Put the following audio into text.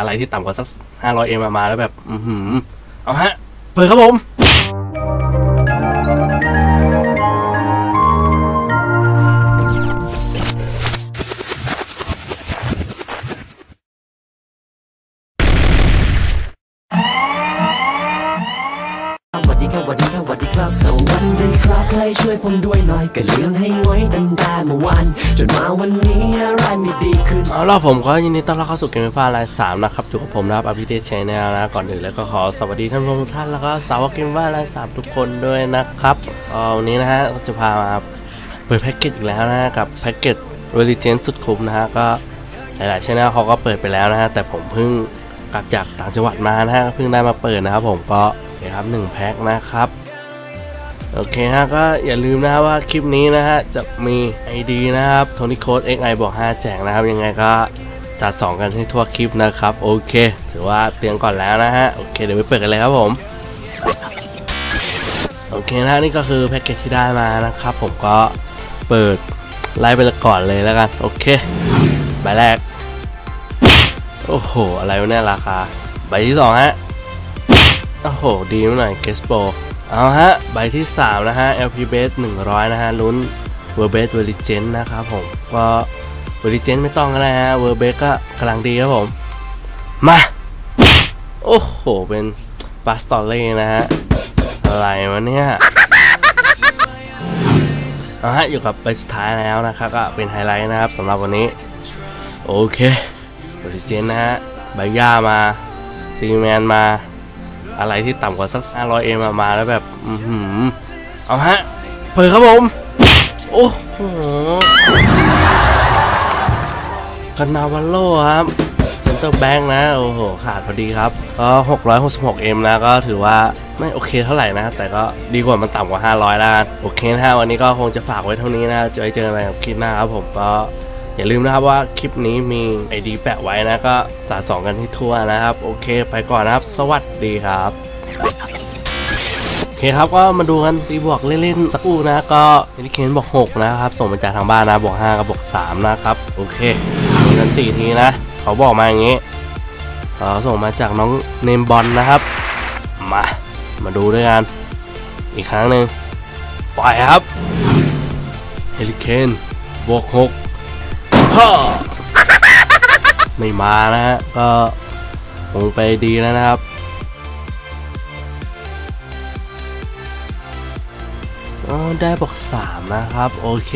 อะไรที่ต่ำกว่าสักห้าร้อยเอ็มมาแล้วแบบ อือหือเอาฮะ เปิดครับผม ครับสวัสดีครับสวัสดีครับสวัสดีครับใครช่วยผมด้วยหน่อยก็เลี้ยงให้ไว้ตั้งแต่เมื่อวานจนมาวันนี้อะไรไม่ดีขึ้นเอาล่ะผมก็ยินดีต้อนรับเข้าสู่เกมฟ้าไลน์สามนะครับอยู่กับผมนะครับอภิเดชชัยแนลนะก่อนอื่นแล้วก็ขอสวัสดีท่านผู้ชมทุกท่านแล้วก็สาวกเกมฟ้าไลน์สามทุกคนด้วยนะครับเอาวันนี้นะฮะก็จะพามาเปิดแพ็กเกจอีกแล้วนะกับแพ็กเกจเวลิเจนสุดคุ้มนะฮะก็หลายๆช่องเขาก็เปิดไปแล้วนะฮะแต่ผมเพิ่งกลับจากต่างจังหวัดมานะฮะเพิ่งได้มาเปิดนะครับผมก็ เคครับหนึ่งแพ็คนะครับโอเคฮะก็อย่าลืมนะครับว่าคลิปนี้นะฮะจะมี ID นะครับโทนี่โค้ด XI บอก 5 แจกนะครับ ยังไงก็สะสองกันให้ทั่วคลิปนะครับ โอเค ถือว่าเตือนก่อนแล้วนะฮะ โอเค เดี๋ยวไปเปิดกันเลยครับผม โอเคนะนี่ก็คือแพ็กเกจที่ได้มานะครับ ผมก็เปิดไล่ไปก่อนเลยแล้วกัน โอเค ใบแรก โอ้โห อะไรวะเนี่ยราคา ใบที่สองฮะ โอ้โห ดีมาหน่อยเกสโปเอาฮะ ใบที่ 3 นะฮะ LP Base 100 นะฮะ ลุ้น w o r b a s e v e r i g e n นะครับผม ก็ v e r i g e n ไม่ต้องก็ได้ฮะ w o r b a s e ก็กำลังดีครับผม มา โอ้โห เป็นปาสตอเล่นะฮะ อะไรวะเนี่ยเอาฮะ อยู่กับใบสุดท้ายแล้วนะครับ ก็เป็นไฮไลท์นะครับสำหรับวันนี้ โอเค v e r i g e n นะฮะ ใบย่ามาซีแมนมา อะไรที่ต่ำกว่าสัก 500เอ็มมาแล้วแบบ อือหือเอาฮะ เปิดครับผม โอ้โหกันนาวาโลครับเซนเตอร์แบงค์นะ โอ้โห ขาดพอดีครับ ก็ 666 m นะ ก็ถือว่าไม่โอเคเท่าไหร่นะ แต่ก็ดีกว่ามันต่ำกว่า 500 แล้วกันโอเคนะฮะวันนี้ก็คงจะฝากไว้เท่านี้นะเจอเจอกันใหม่กับคลิปหน้าครับผมก็ อย่าลืมนะครับว่าคลิปนี้มี ID แปะไว้นะก็สะสองกันที่ทั่วนะครับ โอเคไปก่อนนะครับ สวัสดีครับโอเคครับก็มาดูกันตีบวกเล่นๆสักครู่นะก็เอลิเคนบอก 6 นะครับส่งมาจากทางบ้านนะบอก5กับบอก3นะครับโอเคดูกัน4ทีนะ เขาบอกมาอย่างนี้เขาส่งมาจากน้องเนมบอลนะครับมามาดูด้วยกันอีกครั้งหนึ่งปล่อยครับเฮลิเคนบวก6 พ่อไม่มานะฮะก็คงไปดีแล้วนะครับอ๋อได้บอก 3 นะครับ โอเค